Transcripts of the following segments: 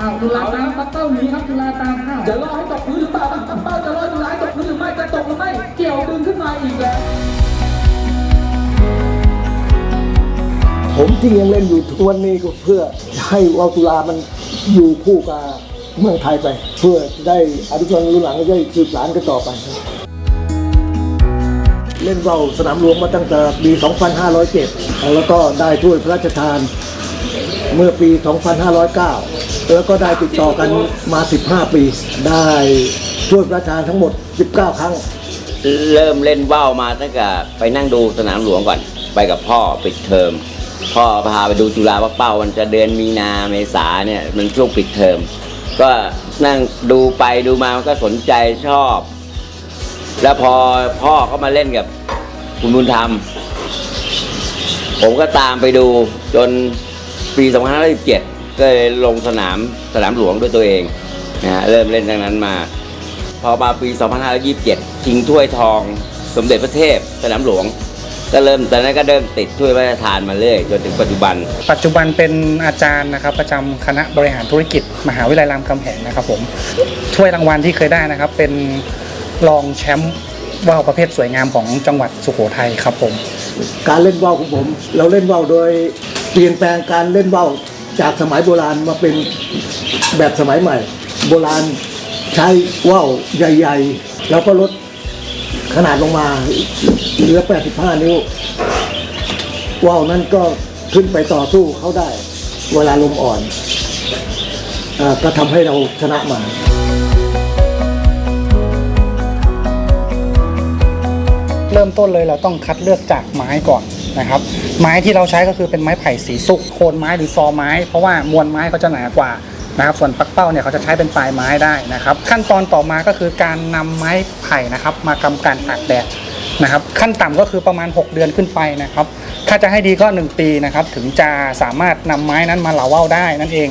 อ้าวจุฬาตามปักเป้าหนีครับจุฬาตามอ้าวจะรอให้ตกพื้นหรือเปล่าปักเป้าจะรอจุฬาให้ตกพื้นหรือไม่จะตกหรือไม่เกี่ยวดึงขึ้นมาอีกแล้วผมที่ยังเล่นอยู่ทุกวันนี้ก็เพื่อให้วาตุลามันอยู่คู่กับเมืองไทยไป เพื่อได้อนุชนรุ่นหลังได้สืบสานกันต่อไป เล่นว่าวสนามหลวงมาตั้งแต่ปี 2507 แล้วก็ได้ถ้วยพระราชทานเมื่อปี 2509 แล้วก็ได้ติดต่อกันมา 15 ปี ได้ถ้วยพระราชานทั้งหมด 19 ครั้ง เริ่มเล่นว่าวมาตั้งแต่ไปนั่งดูสนามหลวงก่อน ไปกับพ่อปิดเทอม พ่อพาไปดูจุฬาวักเป้ามันจะเดือนมีนาเมษาเนี่ยมันช่วงปิดเทอม ก็นั่งดูไปดูมามันก็สนใจชอบ แล้วพอพ่อเขามาเล่นกับคุณบุญธรรม ผมก็ตามไปดูจนปี2517 ก็เลยลงสนามสนามหลวงด้วยตัวเองนะฮะเริ่มเล่นดังนั้นมา พอมาปี 2527 ชิงถ้วยทองสมเด็จพระเทพสนามหลวง ก็เริ่มตอนนั้นก็เริ่มติดถ้วยพระราชทานมาเรื่อยจนถึงปัจจุบัน ปัจจุบันเป็นอาจารย์นะครับ ประจำคณะบริหารธุรกิจ มหาวิทยาลัยรามคำแหงนะครับผมถ้วยรางวัลที่เคยได้นะครับ เป็นรองแชมป์ว่าวประเภทสวยงามของจังหวัดสุโขทัยครับผม การเล่นว่าวของผม เราเล่นว่าวโดยเปลี่ยนแปลงการเล่นว่าว จากสมัยโบราณมาเป็นแบบสมัยใหม่ โบราณใช้ว่าวใหญ่ๆ แล้วก็ลดขนาดลงมาเหลือ 85 นิ้ว ว่าวนั้นก็ขึ้นไปต่อสู้เขาได้ เวลาลมอ่อนอก็ทำให้เราชนะมาเริ่มต้นเลยเราต้องคัดเลือกจากไม้ก่อน นะครับ ไม้ที่เราใช้ก็คือเป็นไม้ไผ่สีสุกโคนไม้หรือซอไม้ เพราะว่ามวลไม้เขาจะหนากว่านะครับส่วนปักเป้าเนี่ยเขาจะใช้เป็นปลายไม้ได้นะครับ ขั้นตอนต่อมาก็คือการนำไม้ไผ่นะครับ มากำการตากแดดนะครับ ขั้นต่ำก็คือประมาณ 6 เดือนขึ้นไปนะครับ ถ้าจะให้ดีก็ 1 ปีนะครับ ถึงจะสามารถนำไม้นั้นมาเหลาว่าวได้นั่นเอง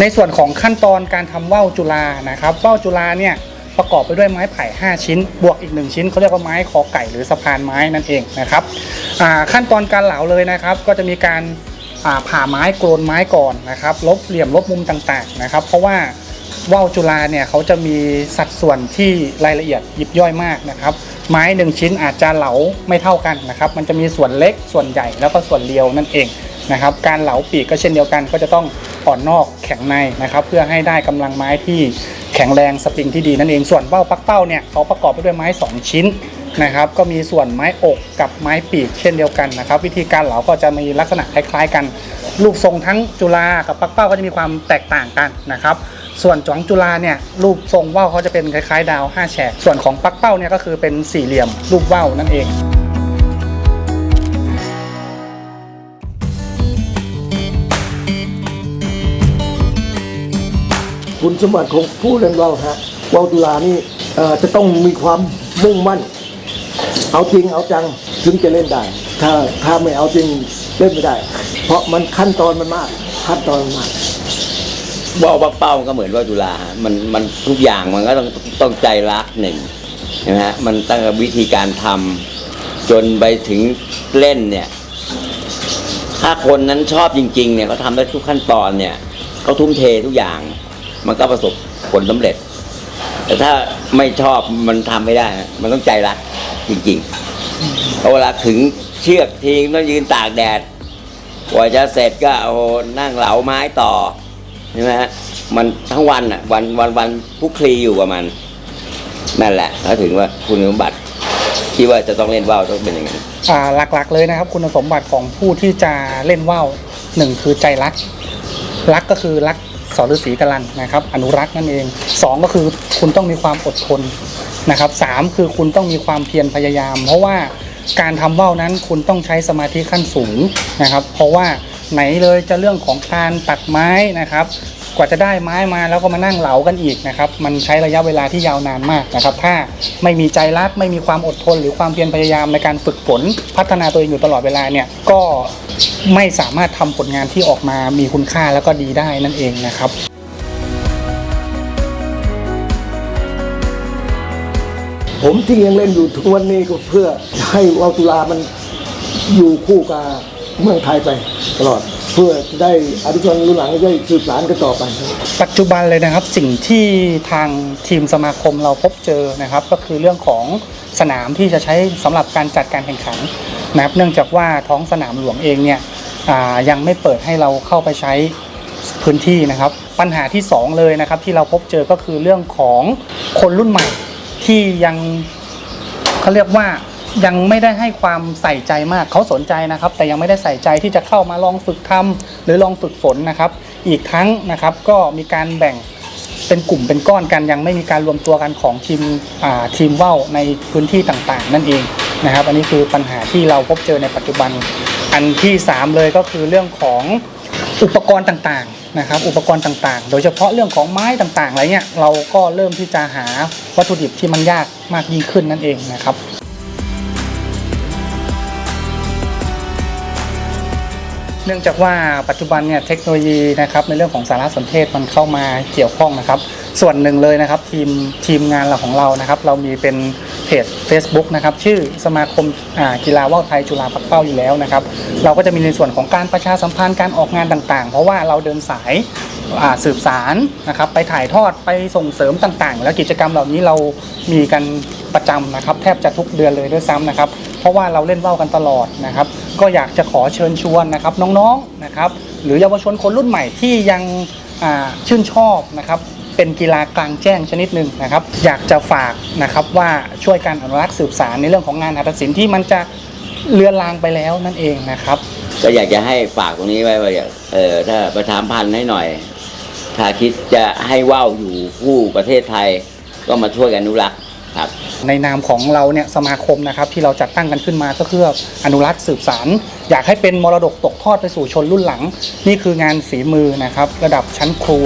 ในส่วนของขั้นตอนการทำว่าวจุฬานะครับว่าวจุฬาเนี่ย ประกอบไปด้วยไม้ไผ่ 5 ชิ้น บวกอีก 1 ชิ้นเขาเรียกว่าไม้คอไก่หรือสะพานไม้นั่นเองนะครับขั้นตอนการเหลาเลยนะครับ ก็จะมีการผ่าไม้โกนไม้ก่อนนะครับลบเหลี่ยมลบมุมต่างๆนะครับ เพราะว่าว่าวจุฬาเนี่ยเขาจะมีสัดส่วนที่รายละเอียดยิบย่อยมากนะครับ ไม้ 1 ชิ้นอาจจะเหลาไม่เท่ากันนะครับ มันจะมีส่วนเล็กส่วนใหญ่แล้วก็ส่วนเรียวนั่นเองนะครับ การเหลาปีกก็เช่นเดียวกันก็จะต้องอ่อนนอกแข็งในนะครับ เพื่อให้ได้กำลังไม้ที่ แข็งแรงสปริงที่ดีนั่นเองส่วนเป้าปักเป้าเนี่ยเขาประกอบไปด้วยไม้ 2 ชิ้นนะครับก็มีส่วนไม้อกกับไม้ปีกเช่นเดียวกันนะครับ วิธีการเหลาก็จะมีลักษณะคล้ายๆ กัน รูปทรงทั้งจุฬากับปักเป้าก็จะมีความแตกต่างกันนะครับส่วนจองจุฬาเนี่ยรูปทรงว่าวเขาจะเป็นคล้ายๆ ดาว 5 แฉกส่วนของปักเป้าเนี่ยก็คือเป็นสี่เหลี่ยมรูปว่าวนั่นเอง คุณสมบัติของผู้เล่นว่าฮะวาวตุลานี่จะต้องมีความมุ่งมั่น เอาจริงเอาจังถึงจะเล่นได้ ถ้าถ้าไม่เอาจริงเล่นไม่ได้ เพราะมันขั้นตอนมันมาก ขั้นตอนมันมากว่าวปักเป้ามันก็เหมือนว่าวจุฬามันมันทุกอย่างมันก็ต้องต้องใจรักหนึ่งนะฮะมันตั้งวิธีการทำจนไปถึงเล่นเนี่ย ถ้าคนนั้นชอบจริง ๆ เนี่ยเขาทำได้ทุกขั้นตอนเนี่ยเขาทุ่มเททุกอย่าง มันก็ประสบผลสำเร็จ แต่ถ้าไม่ชอบมันทำไม่ได้มันต้องใจรักจริงๆเพราะเวลาถึงเชือกทีต้องยืนตากแดดกว่าจะเสร็จก็เอานั่งเหลาไม้ต่อใช่ไหมฮะมันทั้งวันอะวันวันวันคลุกคลีอยู่กับมันนั่นแหละเขาถึงว่าคุณสมบัติที่ว่าจะต้องเล่นว่าวต้องเป็นอย่างนั้นอ่าหลักๆเลยนะครับ คุณสมบัติของผู้ที่จะเล่นว่าวหนึ่งคือใจรัก รักก็คือรัก สอนฤาษีกัลันนะครับ อนุรักษ์นั่นเองสองก็คือคุณต้องมีความอดทนนะครับสามคือคุณต้องมีความเพียรพยายาม เพราะว่าการทำว่าวนั้นคุณต้องใช้สมาธิขั้นสูงนะครับ เพราะว่าไหนเลยจะเรื่องของการตัดไม้นะครับ กว่าจะได้ไม้มาแล้วก็มานั่งเหลากันอีกนะครับ มันใช้ระยะเวลาที่ยาวนานมากนะครับ ถ้าไม่มีใจรักไม่มีความอดทน หรือความเพียรพยายามในการฝึกฝนพัฒนาตัวเองอยู่ตลอดเวลาเนี่ยก็ไม่สามารถทำผลงานที่ออกมามีคุณค่าแล้วก็ดีได้นั่นเองนะครับผมที่ยังเล่นอยู่ทุกวันนี้ก็เพื่อให้วาวตุลามันอยู่คู่กับเมืองไทยไปตลอด เพื่อจะได้อนุชนรุ่นหลังได้สืบสานกันต่อไปครับปัจจุบันเลยนะครับสิ่งที่ทางทีมสมาคมเราพบเจอนะครับ ก็คือเรื่องของสนามที่จะใช้สำหรับการจัดการแข่งขันนะครับเนื่องจากว่าท้องสนามหลวงเองเนี่ยอ่ายังไม่เปิดให้เราเข้าไปใช้พื้นที่นะครับ ปัญหาที่สองเลยนะครับที่เราพบเจอก็คือเรื่องของคนรุ่นใหม่ที่ยังเขาเรียกว่า ยังไม่ได้ให้ความใส่ใจมากเขาสนใจนะครับ แต่ยังไม่ได้ใส่ใจที่จะเข้ามาลองฝึกทำหรือลองฝึกฝนนะครับ อีกทั้งนะครับก็มีการแบ่งเป็นกลุ่มเป็นก้อนกันยังไม่มีการรวมตัวกันของทีมทีมว่าวในพื้นที่ต่างๆ นั่นเองนะครับ อันนี้คือปัญหาที่เราพบเจอในปัจจุบัน อันที่ 3 เลยก็คือเรื่องของอุปกรณ์ต่างๆนะครับ อุปกรณ์ต่างๆ โดยเฉพาะเรื่องของไม้ต่างๆอะไรเงี้ยเราก็เริ่มที่จะหาวัตถุดิบที่มันยากมากยิ่งขึ้นนั่นเองนะครับ เนื่องจากว่าปัจจุบันเนี่ยเทคโนโลยีนะครับในเรื่องของสารสนเทศมันเข้ามาเกี่ยวข้องนะครับ ส่วนหนึ่งเลยนะครับทีมทีมงานเราของเรานะครับ เรามีเป็นเพจ Facebook นะครับชื่อสมาคมกีฬาว่าวไทยจุฬาปักเป้าอยู่แล้วนะครับ เราก็จะมีในส่วนของการประชาสัมพันธ์การออกงานต่างๆ เพราะว่าเราเดินสายาสืบสารนะครับ ไปถ่ายทอดไปส่งเสริมต่างๆ แล้วกิจกรรมเหล่านี้เรามีกันประจำนะครับ แทบจะทุกเดือนเลยด้วยซ้ำนะครับ เพราะว่าเราเล่นว่าวกันตลอดนะครับ ก็อยากจะขอเชิญชวนนะครับน้องๆนะครับหรือเยาวชนคนรุ่นใหม่ที่ยังชื่นชอบนะครับเป็นกีฬากลางแจ้งชนิดหนึ่งนะครับ อยากจะฝากนะครับว่าช่วยการอนุรักษ์สืบสารในเรื่องของงานหัตถศิลป์ที่มันจะเลือนลางไปแล้วนั่นเองนะครับ ก็อยากจะให้ฝากตรงนี้ไว้ว่าเออถ้าประชามพันธ์ให้หน่อย ถ้าคิดจะให้ว่าวอยู่คู่ประเทศไทยก็มาช่วยกันอนุรักษ์ ครับ ในนามของเราเนี่ยสมาคมนะครับที่เราจัดตั้งกันขึ้นมาก็เพื่ออนุรักษ์สืบสารอยากให้เป็นมรดกตกทอดไปสู่ชนรุ่นหลัง นี่คืองานฝีมือนะครับ ระดับชั้นครู